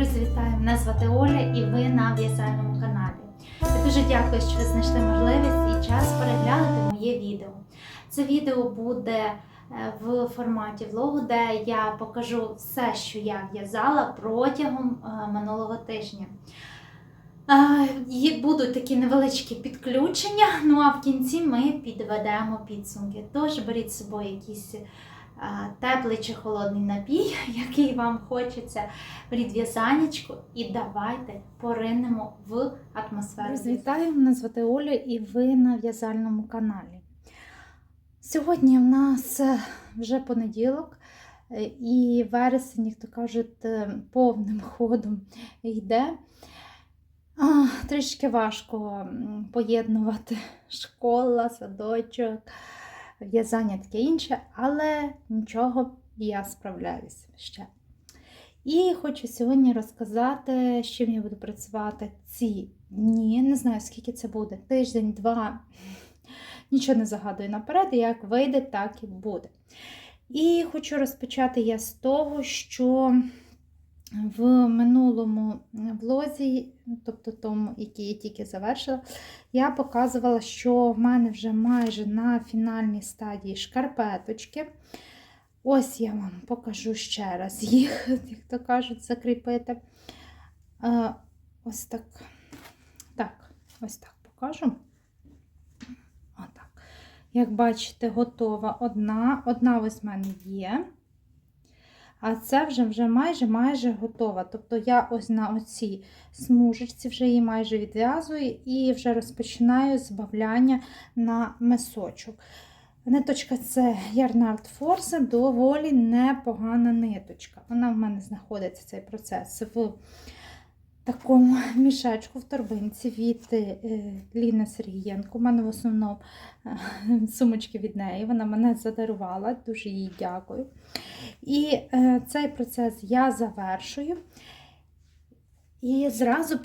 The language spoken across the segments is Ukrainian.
Друзі, вітаю! Мене звати Оля і ви на в'язальному каналі. Я дуже дякую, що ви знайшли можливість і час переглянути моє відео. Це відео буде е, в форматі влогу, де я покажу все, що я в'язала протягом е, минулого тижня. Е, Будуть такі невеличкі підключення, ну а в кінці ми підведемо підсумки. Тож беріть з собою якийсь е, теплий чи холодний напій, який вам хочеться. Беріть в'язанечку і давайте поринемо в атмосферу. Вітаю, мене звати Оля і ви на в'язальному каналі. Сьогодні в нас е, вже понеділок, е, і вересень, як то кажуть, е, повним ходом йде. Трішки важко поєднувати школа, садочок, в'язання таке інше, але нічого, я справляюся ще. І хочу сьогодні розказати, з чим я буду працювати ці дні. Не знаю, скільки це буде. Тиждень, два. Нічого не загадую наперед, як вийде, так і буде. І хочу розпочати я з того, що в минулому влозі, тобто тому, який я тільки завершила, я показувала, що в мене вже майже на фінальній стадії шкарпеточки. Ось я вам покажу ще раз їх, як то кажуть, закріпити. Е, Ось так. Так, ось так покажу. Отак. Як бачите, готова одна. Одна ось в мене є. А це вже вже майже майже готова. Тобто я ось на оцій смужечці вже її майже відв'язую і вже розпочинаю збавляння на мисочок. Ниточка це Ярнард Форсе, доволі непогана ниточка. Вона в мене знаходиться цей процес в такому мішечку в торбинці від е, Ліни Сергієнко. У мене в основному е, сумочки від неї. Вона мене задарувала, дуже їй дякую. І е, цей процес я завершую. І зразу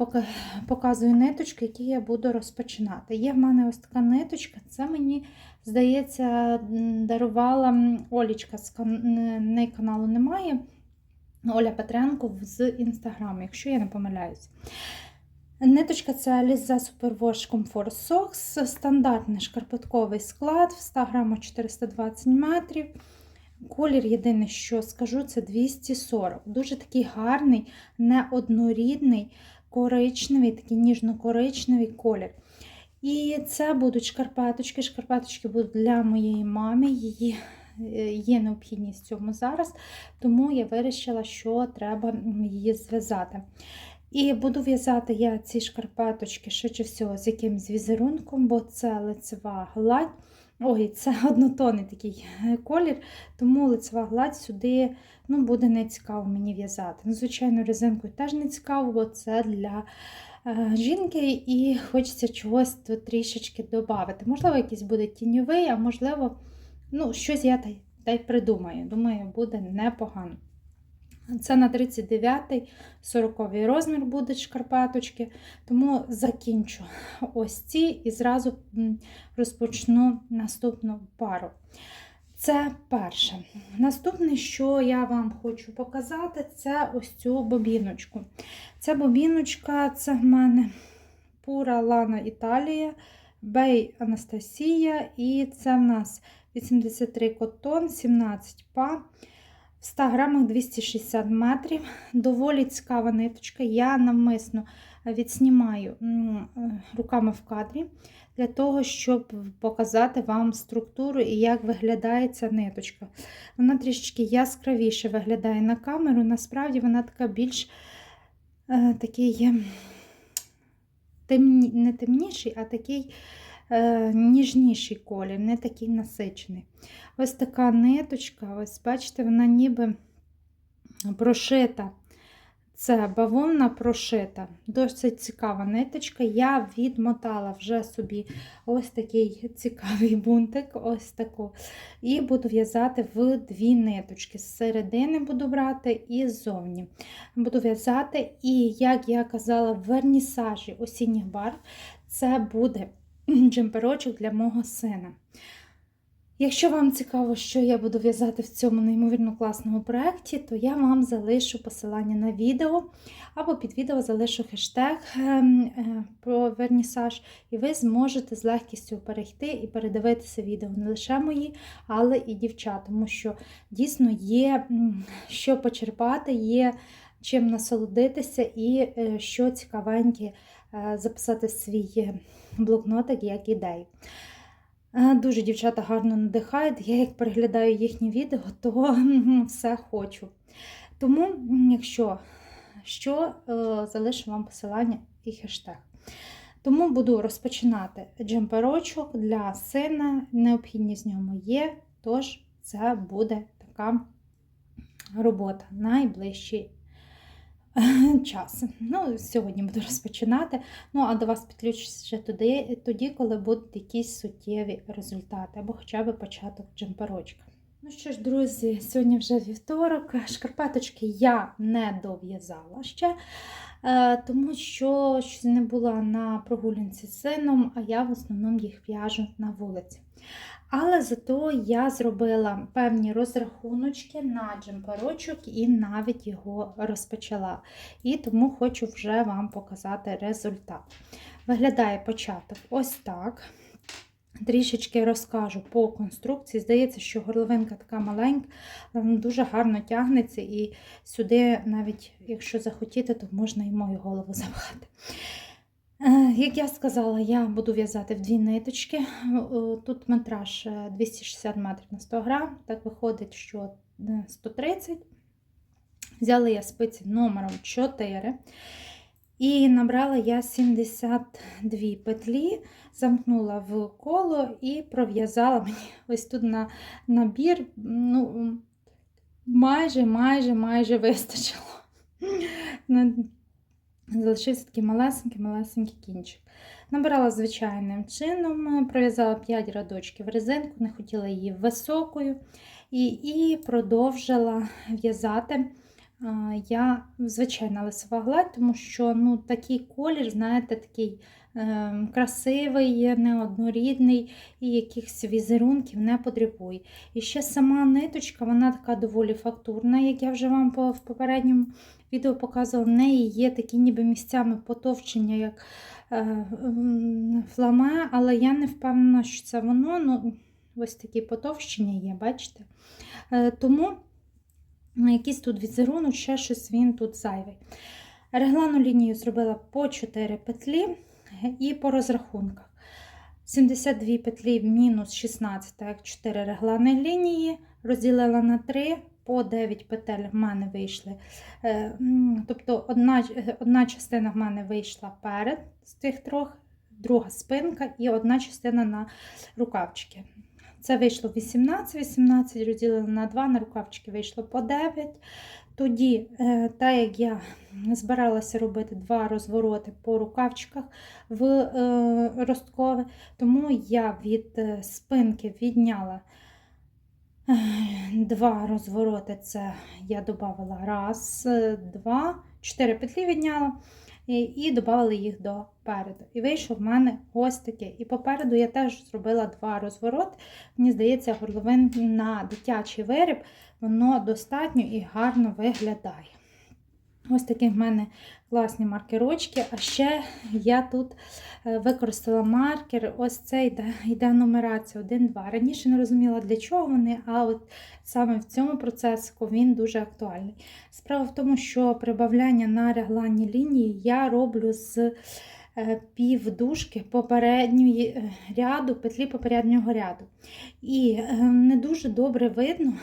показую ниточки, які я буду розпочинати. Є в мене ось така ниточка, це мені, здається, дарувала Олічка з неї каналу немає. Оля Петренко з інстаграму, якщо я не помиляюсь. Ниточка це Aliza Superwash Comfort Socks, стандартний шкарпетковий склад в 100 грамах 420 метрів. Колір, єдине, що скажу, це 240. Дуже такий гарний, неоднорідний, коричневий, такий ніжно-коричневий колір. І це будуть шкарпеточки. Шкарпеточки будуть для моєї мами. Її є необхідність в цьому зараз, тому я вирішила, що треба її зв'язати. І буду в'язати я ці шкарпеточки швидше всього з якимсь візерунком, бо це лицева гладь. Ой, це однотонний такий е, колір, тому лицева гладь сюди ну, буде не цікаво мені в'язати. Ну, звичайно, резинкою теж не цікаво, бо це для е, жінки і хочеться чогось тут трішечки додати. Можливо, якийсь буде тіньовий, а можливо, ну, щось я та й, придумаю. Думаю, буде непогано. Це на 39-й 40-й розмір будуть шкарпеточки, тому закінчу ось ці і зразу розпочну наступну пару. Це перше. Наступне, що я вам хочу показати, це ось цю бобіночку. Ця бобіночка це в мене Пура Лана Італія, Бей Анастасія, і це в нас 83 котон, 17 па. В 100 грамах 260 метрів. Доволі цікава ниточка. Я навмисно відснімаю е, руками в кадрі для того, щоб показати вам структуру і як виглядає ця ниточка. Вона трішечки яскравіше виглядає на камеру. Насправді вона така більш е, такий е, темні, не темніший, а такий е, ніжніший колір, не такий насичений. Ось така ниточка, ось бачите, вона ніби прошита. Це бавовна прошита. Досить цікава ниточка. Я відмотала вже собі ось такий цікавий бунтик, ось таку. І буду в'язати в дві ниточки. З середини буду брати і ззовні. Буду в'язати, і, як я казала, в вернісажі осінніх барв це буде джемперочок для мого сина. Якщо вам цікаво, що я буду в'язати в цьому неймовірно класному проєкті, то я вам залишу посилання на відео, або під відео залишу хештег ем, е, про вернісаж, і ви зможете з легкістю перейти і передивитися відео не лише мої, але і дівчат, тому що дійсно є що почерпати, є чим насолодитися і е, що цікавеньке е, записати свій блокнотик як ідею. Е, Дуже дівчата гарно надихають. Я як переглядаю їхні відео, то все хочу. Тому, якщо що, е, залишу вам посилання і хештег. Тому буду розпочинати джемперочок для сина. Необхідність з ньому є, тож це буде така робота найближчий е, час. Ну, сьогодні буду розпочинати. Ну, а до вас підключусь вже тоді, тоді, коли будуть якісь суттєві результати, або хоча б початок джемперочка. Ну що ж, друзі, сьогодні вже вівторок. Шкарпеточки я не дов'язала ще, е, тому що щось не була на прогулянці з сином, а я в основному їх в'яжу на вулиці. Але зато я зробила певні розрахуночки на джемперочок і навіть його розпочала. І тому хочу вже вам показати результат. Виглядає початок ось так. Трішечки розкажу по конструкції. Здається, що горловинка така маленька, вона дуже гарно тягнеться, і сюди, навіть якщо захотіти, то можна і мою голову запхати. Е, Як я сказала, я буду в'язати в дві ниточки. Е, Тут метраж е, 260 метрів на 100 грам, так виходить, що е, 130. Взяла я спиці номером 4. І набрала я 72 петлі, замкнула в коло і пров'язала мені ось тут на набір, ну, майже, майже, майже вистачило. Залишився такий малесенький-малесенький кінчик. Набирала звичайним чином, пров'язала 5 рядочків резинку, не хотіла її високою. І, і продовжила в'язати я звичайна лисова гладь, тому що ну, такий колір, знаєте, такий красивий, неоднорідний і якихось візерунків не потребує. І ще сама ниточка, вона така доволі фактурна, як я вже вам в попередньому відео показувала. В неї є такі ніби місцями потовчення, як е, фламе, але я не впевнена, що це воно. Ну, Ось такі потовщення є, бачите? Е, тому якийсь тут візерунок, ще щось він тут зайвий. Реглану лінію зробила по 4 петлі і по розрахунках. 72 петлі мінус 16, як 4 реглані лінії, розділила на 3, по 9 петель в мене вийшли. Е, Тобто одна, одна частина в мене вийшла перед з тих трьох, друга спинка і одна частина на рукавчики. Це вийшло 18, 18 розділили на 2, на рукавчики вийшло по 9. Тоді, е, так як я збиралася робити два розвороти по рукавчиках в е, росткове, тому я від е, спинки відняла два розвороти. Це я додавала раз, два, чотири петлі відняла і, додавали їх до переду. І вийшов в мене ось таке. І попереду я теж зробила два розвороти. Мені здається, горловин на дитячий виріб, воно достатньо і гарно виглядає. Ось такі в мене класні маркерочки. А ще я тут е, використала маркер. Ось це йде, йде нумерація 1-2. Раніше не розуміла, для чого вони, а от саме в цьому процесику він дуже актуальний. Справа в тому, що прибавляння на регланні лінії я роблю з е, півдужки попередньої е, ряду, петлі попереднього ряду. І не дуже добре видно,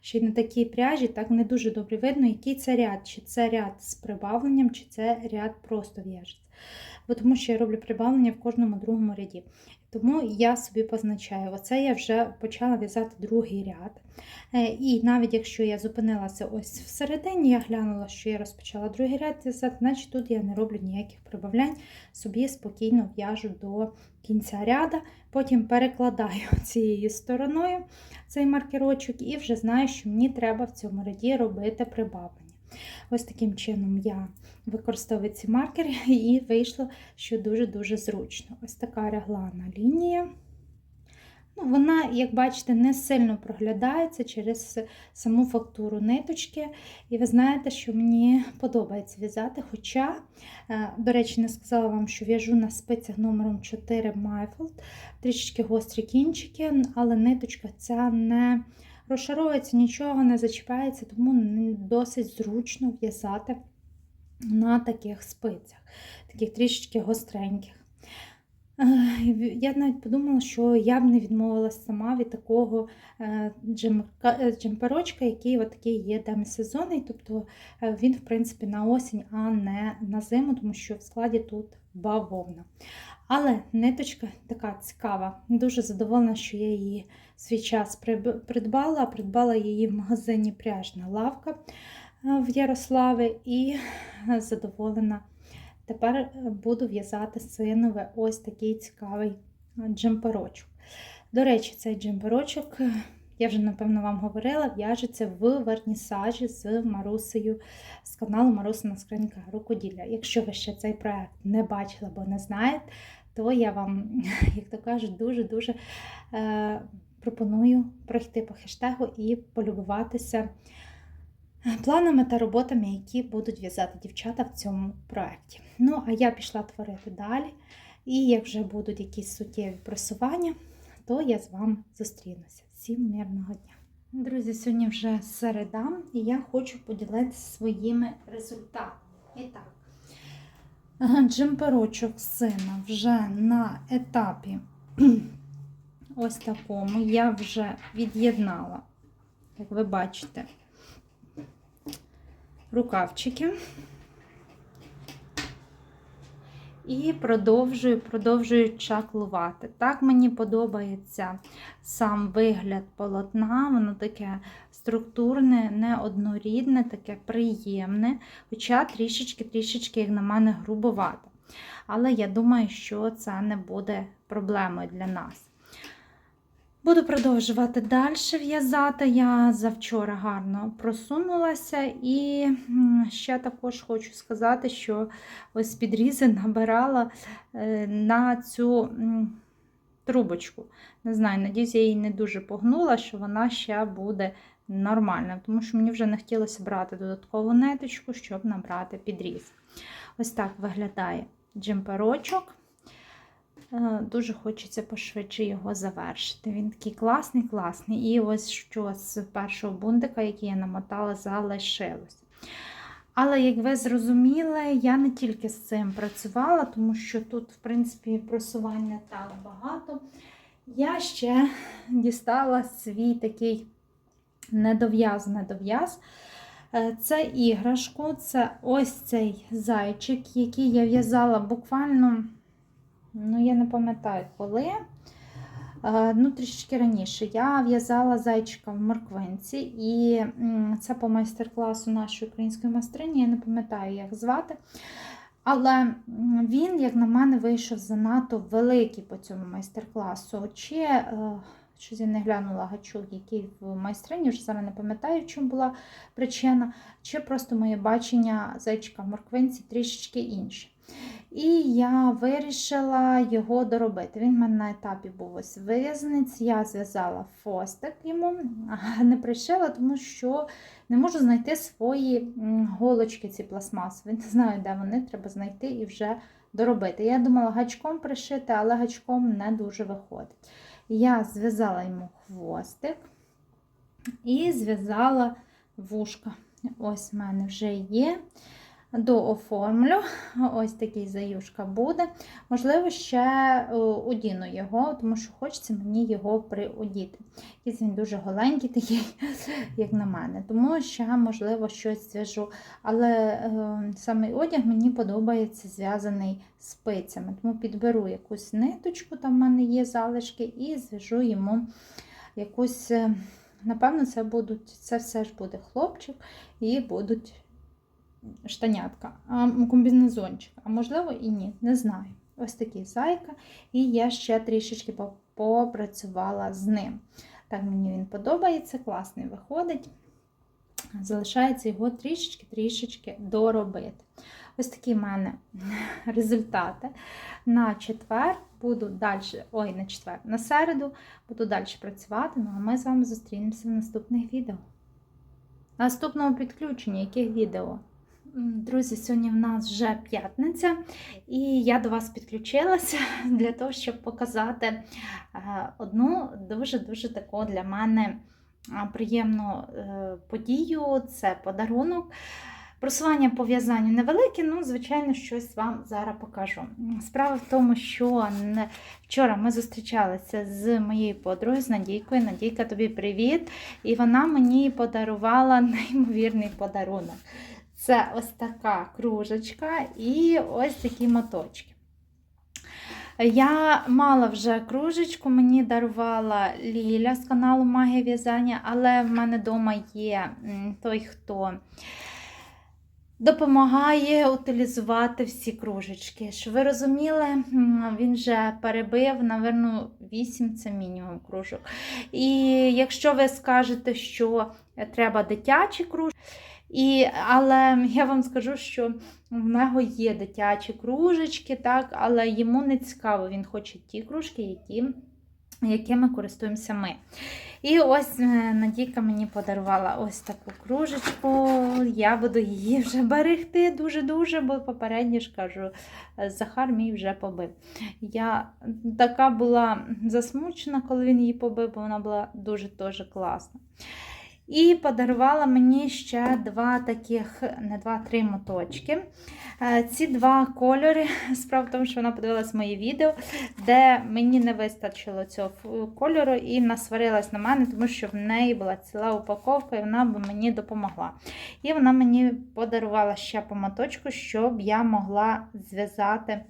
що й на такій пряжі, так не дуже добре видно, який це ряд, чи це ряд з прибавленням, чи це ряд просто в'яжеться. Тому що я роблю прибавлення в кожному другому ряді. Тому я собі позначаю, оце я вже почала в'язати другий ряд. Е, І навіть якщо я зупинилася ось всередині, я глянула, що я розпочала другий ряд в'язати, значить тут я не роблю ніяких прибавлянь, собі спокійно в'яжу до кінця ряда, потім перекладаю цією стороною цей маркерочок і вже знаю, що мені треба в цьому ряді робити прибавлення. Ось таким чином я використовую ці маркери і вийшло, що дуже-дуже зручно. Ось така реглана лінія. Ну, Вона, як бачите, не сильно проглядається через саму фактуру ниточки. І ви знаєте, що мені подобається в'язати. Хоча, е, до речі, не сказала вам, що в'яжу на спицях номером 4 Майфолд, трішечки гострі кінчики, але ниточка ця не розшаровується, нічого не зачіпається, тому досить зручно в'язати на таких спицях, таких трішечки гостреньких. Я навіть подумала, що я б не відмовилася сама від такого е, е, джемперочка, який от такий є демисезонний, тобто е, він, в принципі, на осінь, а не на зиму, тому що в складі тут бавовна. Але ниточка така цікава. Дуже задоволена, що я її свій час придбала. Придбала її в магазині Пряжна лавка е, в Ярославі і задоволена. Тепер буду в'язати синове ось такий цікавий е, джемперочок. До речі, цей джемперочок, е, я вже напевно вам говорила, в'яжеться в вернісажі з Марусею з каналу Марусина Скринька рукоділля. Якщо ви ще цей проект не бачили або не знаєте, то я вам, як то кажуть, дуже-дуже е, пропоную пройти по хештегу і полюбуватися планами та роботами, які будуть в'язати дівчата в цьому проєкті. Ну, а я пішла творити далі. І як вже будуть якісь суттєві просування, то я з вами зустрінуся. Всім мирного дня! Друзі, сьогодні вже середа, і я хочу поділитися своїми результатами. І так, джемперочок сина вже на етапі ось такому. Я вже від'єднала, як ви бачите, рукавчики. І продовжую, продовжую чаклувати. Так мені подобається сам вигляд полотна, воно таке структурне, неоднорідне, таке приємне, хоча трішечки-трішечки, як на мене, грубовате. Але я думаю, що це не буде проблемою для нас. Буду продовжувати далі в'язати. Я завчора гарно просунулася, і ще також хочу сказати, що ось підрізи набирала е, на цю трубочку. Не знаю, надіюсь, я її не дуже погнула, що вона ще буде нормальна, тому що мені вже не хотілося брати додаткову ниточку, щоб набрати підріз. Ось так виглядає джемперочок. Е, Дуже хочеться пошвидше його завершити. Він такий класний, класний. І ось що з першого бундика, який я намотала, залишилось. Але, як ви зрозуміли, я не тільки з цим працювала, тому що тут, в принципі, просувань не так багато. Я ще дістала свій такий недов'яз, недов'яз. Е, Це іграшку, це ось цей зайчик, який я в'язала буквально. Ну, я не пам'ятаю коли. Е, Ну, трішки раніше. Я в'язала зайчика в морквинці, і це по майстер-класу нашої української майстрині, я не пам'ятаю, як звати. Але він, як на мене, вийшов занадто великий по цьому майстер-класу. Чи е, щось я не глянула гачок, який в майстрині, вже зараз не пам'ятаю, в чому була причина, чи просто моє бачення зайчика в морквинці трішечки інше. І я вирішила його доробити. Він в мене на етапі був ось вив'язаний. Я зв'язала фостик йому, не пришила, тому що не можу знайти свої голочки, ці пластмасові. Не знаю, де вони, треба знайти і вже доробити. Я думала гачком пришити, але гачком не дуже виходить. Я зв'язала йому хвостик і зв'язала вушка. Ось в мене вже є дооформлю. Ось такий заюшка буде. Можливо, ще е, одіну його, тому що хочеться мені його приодіти. Якийсь він дуже голенький, такий, як на мене. Тому ще, можливо, щось зв'яжу. Але е, саме одяг мені подобається зв'язаний спицями. Тому підберу якусь ниточку, там в мене є залишки, і зв'яжу йому якусь. е, Напевно, це будуть, це все ж буде хлопчик і будуть штанятка, а, комбінезончик. А можливо і ні, не знаю. Ось такий зайка, і я ще трішечки попрацювала з ним. Так мені він подобається, класний виходить. Залишається його трішечки-трішечки доробити. Ось такі в мене результати. На четвер буду далі, ой, на четвер, на середу буду далі працювати. Ну а ми з вами зустрінемося в наступних відео. Наступного підключення, яких відео? Друзі, сьогодні в нас вже п'ятниця, і я до вас підключилася для того, щоб показати е, одну дуже-дуже таку для мене приємну е, подію. Це подарунок. Просування по в'язанню невелике, ну, звичайно, щось вам зараз покажу. Справа в тому, що вчора ми зустрічалися з моєю подругою, з Надійкою. Надійка, тобі привіт! І вона мені подарувала неймовірний подарунок. Це ось така кружечка і ось такі моточки. Я мала вже кружечку, мені дарувала Ліля з каналу Магія в'язання, але в мене вдома є той, хто допомагає утилізувати всі кружечки. Щоб ви розуміли, він вже перебив, напевно, 8 це мінімум кружок. І якщо ви скажете, що треба дитячі кружки, і, але я вам скажу, що в нього є дитячі кружечки, так, але йому не цікаво, він хоче ті кружки, які, якими користуємося ми. І ось е, Надійка мені подарувала ось таку кружечку. Я буду її вже берегти дуже-дуже, бо попередньо ж кажу, е, Захар мій вже побив. Я така була засмучена, коли він її побив, бо вона була дуже-дуже класна. І подарувала мені ще два таких, не два, три моточки. Е, Ці два кольори. Справа в тому, що вона подивилась моє відео, де мені не вистачило цього кольору, і насварилась на мене, тому що в неї була ціла упаковка, і вона б мені допомогла. І вона мені подарувала ще по моточку, щоб я могла зв'язати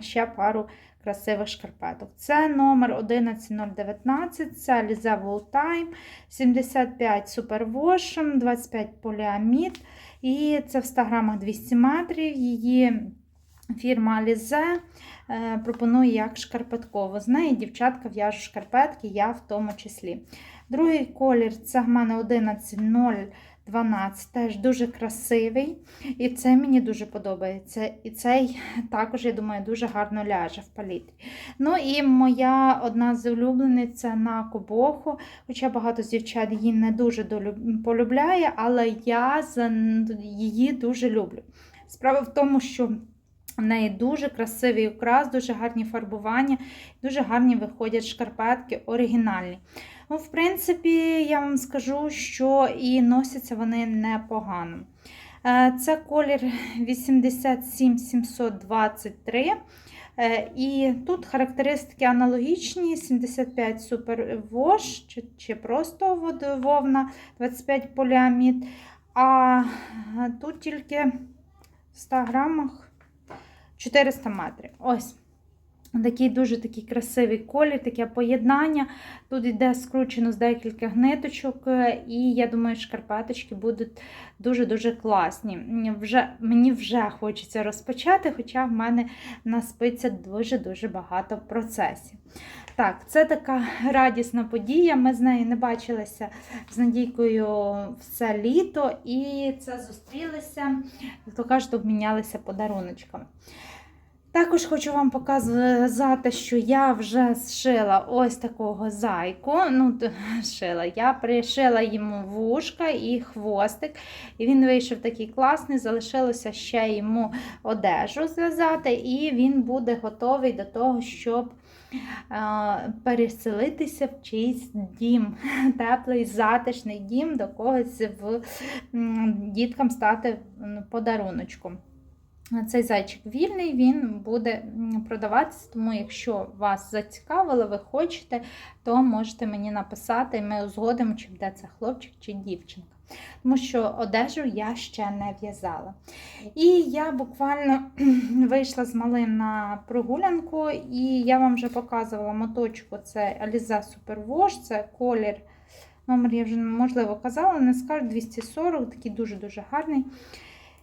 ще пару красивих шкарпеток. Це номер 11019, це Wool Time, 75 Super Wash, 25 поліамід. І це в 100 грамах 200 метрів. Її фірма Alize е, пропонує як шкарпеткову. З неї дівчатка в'яжуть шкарпетки, я в тому числі. Другий колір це в мене 11012, теж дуже красивий. І це мені дуже подобається. І цей також, я думаю, дуже гарно ляже в палітрі. Ну і моя одна з улюблениць це на Кобоху. Хоча багато з дівчат її не дуже полюбляє, але я її дуже люблю. Справа в тому, що в неї дуже красивий окрас, дуже гарні фарбування, дуже гарні виходять шкарпетки, оригінальні. Ну, в принципі, я вам скажу, що і носяться вони непогано. Е, Це колір 87723. Е, І тут характеристики аналогічні: 75 Super Wash, чи, чи просто вод- вовна, 25 поліамід. А тут тільки в 100 грамах 400 метрів. Ось. Такий дуже такий красивий колір, таке поєднання. Тут йде скручено з декілька гниточок, е, і я думаю, шкарпеточки будуть дуже-дуже класні. Вже, мені вже хочеться розпочати, хоча в мене на спиться дуже-дуже багато процесів. Так, це така радісна подія. Ми з нею не бачилися з Надійкою все літо, і це зустрілися, то кажуть, обмінялися подаруночками. Також хочу вам показати, що я вже зшила ось такого зайку. Ну, шила. Я пришила йому вушка і хвостик. І він вийшов такий класний. Залишилося ще йому одежу зв'язати, і він буде готовий до того, щоб переселитися в чийсь дім. Теплий, затишний дім, до когось в діткам стати подаруночком. Цей зайчик вільний, він буде продаватися, тому якщо вас зацікавило, ви хочете, то можете мені написати, і ми узгодимо, чи буде це хлопчик чи дівчинка. Тому що одежу я ще не в'язала. І я буквально вийшла з малим на прогулянку, і я вам вже показувала моточку, це Alize Super Wash, це колір. Номер я вже можливо казала, не скажу 240, такий дуже-дуже гарний.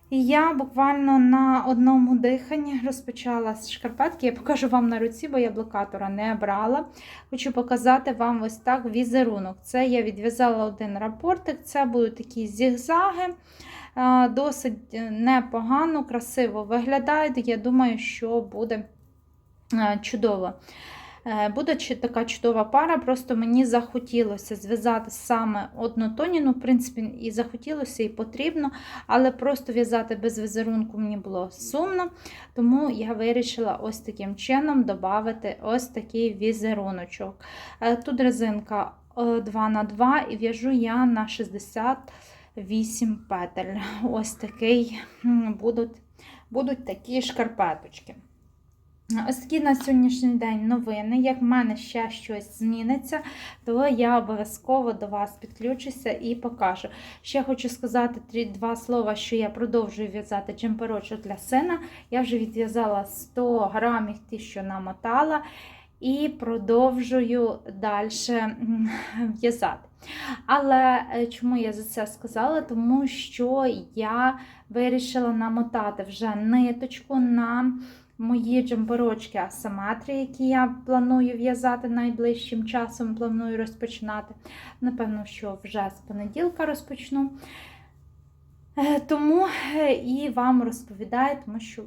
І я буквально на одному диханні розпочала з шкарпетки. Я покажу вам на руці, бо я блокатора не брала. Хочу показати вам ось так візерунок. Це я відв'язала один рапортик, це будуть такі зігзаги. Е, Досить непогано, красиво виглядають. Я думаю, що буде е, чудово. Е, Буде така чудова пара, просто мені захотілося зв'язати саме однотоніну, в принципі, і захотілося, і потрібно, але просто в'язати без візерунку мені було сумно, тому я вирішила ось таким чином додати ось такий візеруночок. Е, Тут резинка 2х2 і в'яжу я на 68 петель. Ось такий будуть, будуть такі шкарпеточки. Такі на сьогоднішній день новини. Як в мене ще щось зміниться, то я обов'язково до вас підключуся і покажу. Ще хочу сказати два слова, що я продовжую в'язати джемперочок для сина. Я вже відв'язала 100 грамів ті, що намотала, і продовжую далі в'язати. Але е, чому я за це сказала? Тому що я вирішила намотати вже ниточку на мої джемперочки асиметрії, які я планую в'язати найближчим часом, планую розпочинати. Напевно, що вже з понеділка розпочну. Е, Тому е, і вам розповідаю, тому що,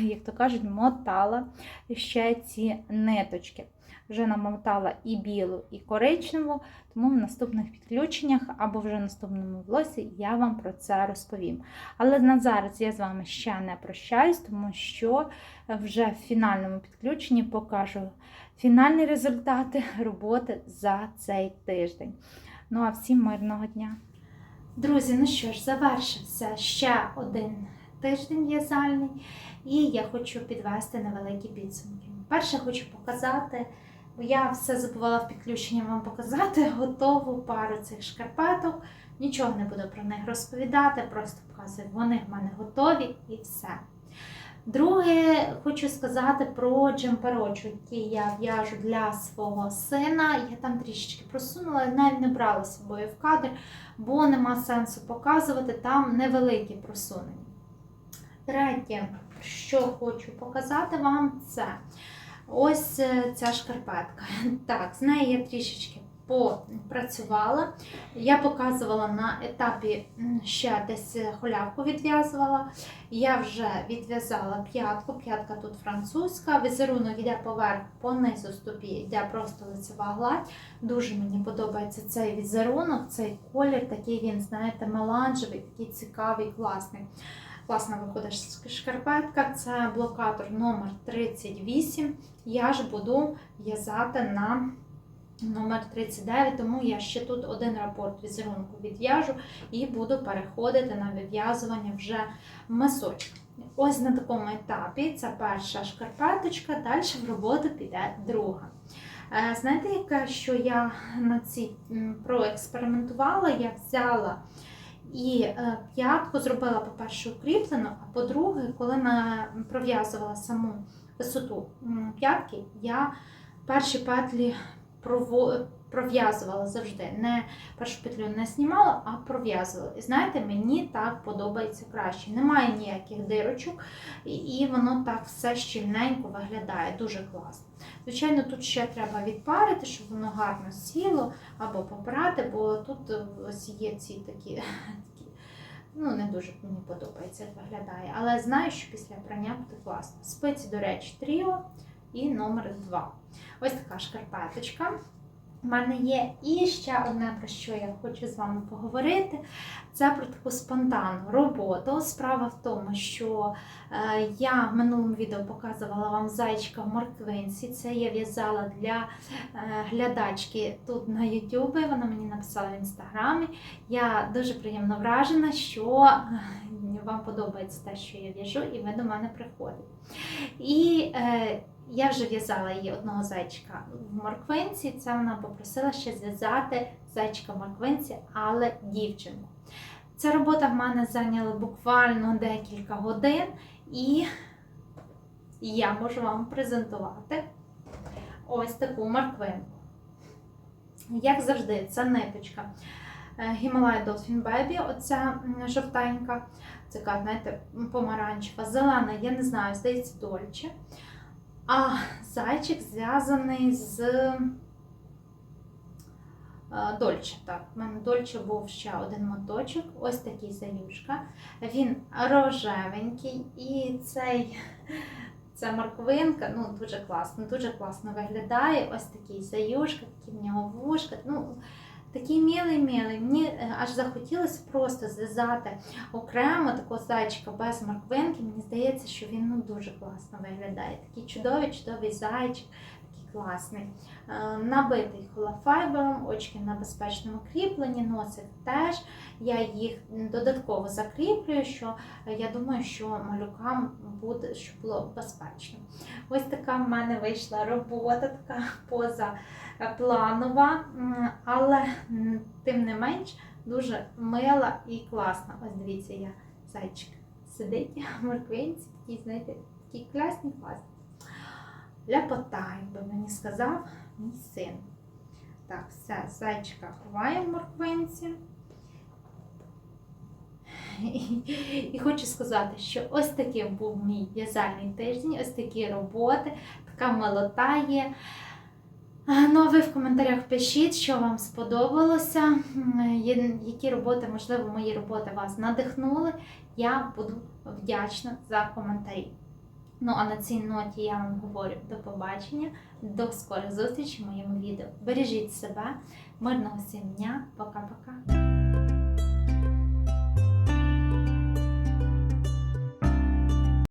як то кажуть, мотала ще ці ниточки. Вже намотала і білу, і коричневу, тому в наступних підключеннях або вже в наступному влозі я вам про це розповім. Але на зараз я з вами ще не прощаюсь, тому що вже в фінальному підключенні покажу фінальні результати роботи за цей тиждень. Ну а всім мирного дня! Друзі, ну що ж, завершився ще один тиждень в'язальний, і я хочу підвести невеликі підсумки. Перше, хочу показати, бо я все забувала в підключенні вам показати, готову пару цих шкарпеток. Нічого не буду про них розповідати, просто показую, вони в мене готові і все. Друге, хочу сказати про джемперочок, який я в'яжу для свого сина. Я там трішечки просунула, навіть не брала з собою в кадр, бо нема сенсу показувати, там невеликі просунення. Третє, що хочу показати вам, це ось е, ця шкарпетка. Так, з нею я трішечки попрацювала. Я показувала на етапі ще десь холявку відв'язувала. Я вже відв'язала п'ятку, п'ятка тут французька, візерунок йде поверх, понизу ступі, йде просто лицева гладь. Дуже мені подобається цей візерунок, цей колір, такий він, знаєте, меланжевий, такий цікавий, класний. Класна виходить шкарпетка, це блокатор номер 38. Я ж буду в'язати на номер 39, тому я ще тут один рапорт візерунку відв'яжу і буду переходити на вив'язування вже мисочка. Ось на такому етапі це перша шкарпеточка, далі в роботу піде друга. Е, Знаєте, яке, що я на цій проекспериментувала? Я взяла і е, п'ятку зробила, по-перше, укріплено, а по-друге, коли на, пров'язувала саму висоту п'ятки, я перші петлі пров'язувала завжди. Не першу петлю не знімала, а пров'язувала. І знаєте, мені так подобається краще. Немає ніяких дирочок, і- воно так все щільненько виглядає, дуже класно. Звичайно, тут ще треба відпарити, щоб воно гарно сіло, або попрати, бо тут е, ось є ці такі. Ну, не дуже мені подобається, виглядає. Але знаю, що після прання буде класно. Спиці, до речі, тріо і номер 2. Ось така шкарпеточка. У мене є і ще одне, про що я хочу з вами поговорити. Це про таку спонтанну роботу. Справа в тому, що е, я в минулому відео показувала вам зайчика в морквинці. Це я в'язала для е, глядачки тут на Ютубі. Вона мені написала в інстаграмі. Я дуже приємно вражена, що е, вам подобається те, що я в'яжу, і ви до мене приходите. І я вже в'язала її одного зайчика в морквинці. Це вона попросила ще зв'язати зайчика в морквинці, але дівчинку. Ця робота в мене зайняла буквально декілька годин, і я можу вам презентувати ось таку морквинку. Як завжди, це ниточка е, Himalaya Dolphin Baby, оця жовтенька, така, знаєте, помаранчева, зелена, я не знаю, здається, Дольче. А зайчик зв'язаний з е, Дольче. Так, у мене Дольче був ще один моточок, ось такий заюшка. Він рожевенький і цей. Ця морквинка, ну дуже класно, дуже класно виглядає. Ось такий заюшка, такі в нього вушка. Ну, такий мілий-мілий. Мені е, аж захотілося просто зв'язати окремо такого зайчика без морквинки. Мені здається, що він ну, дуже класно виглядає. Такий чудовий, чудовий зайчик, класний. Е, Набитий холофайбером, очки на безпечному кріпленні, носик теж. Я їх додатково закріплюю, що е, я думаю, що малюкам буде, щоб було безпечно. Ось така в мене вийшла робота, така поза е, але тим не менш дуже мила і класна. Ось дивіться, я зайчик сидить в морквинці, такий, знаєте, такий класний, класний. Ляпота, якби мені сказав мій син. Так, все, зайчика ховаємо в морквинці. І, хочу сказати, що ось таким був мій в'язальний тиждень, ось такі роботи, така милота є. Ну, а ви в коментарях пишіть, що вам сподобалося, які роботи, можливо, мої роботи вас надихнули. Я буду вдячна за коментарі. Ну а на цій ноті я вам говорю до побачення, до скорих зустрічей в моєму відео. Бережіть себе, мирного всім дня, пока-пока.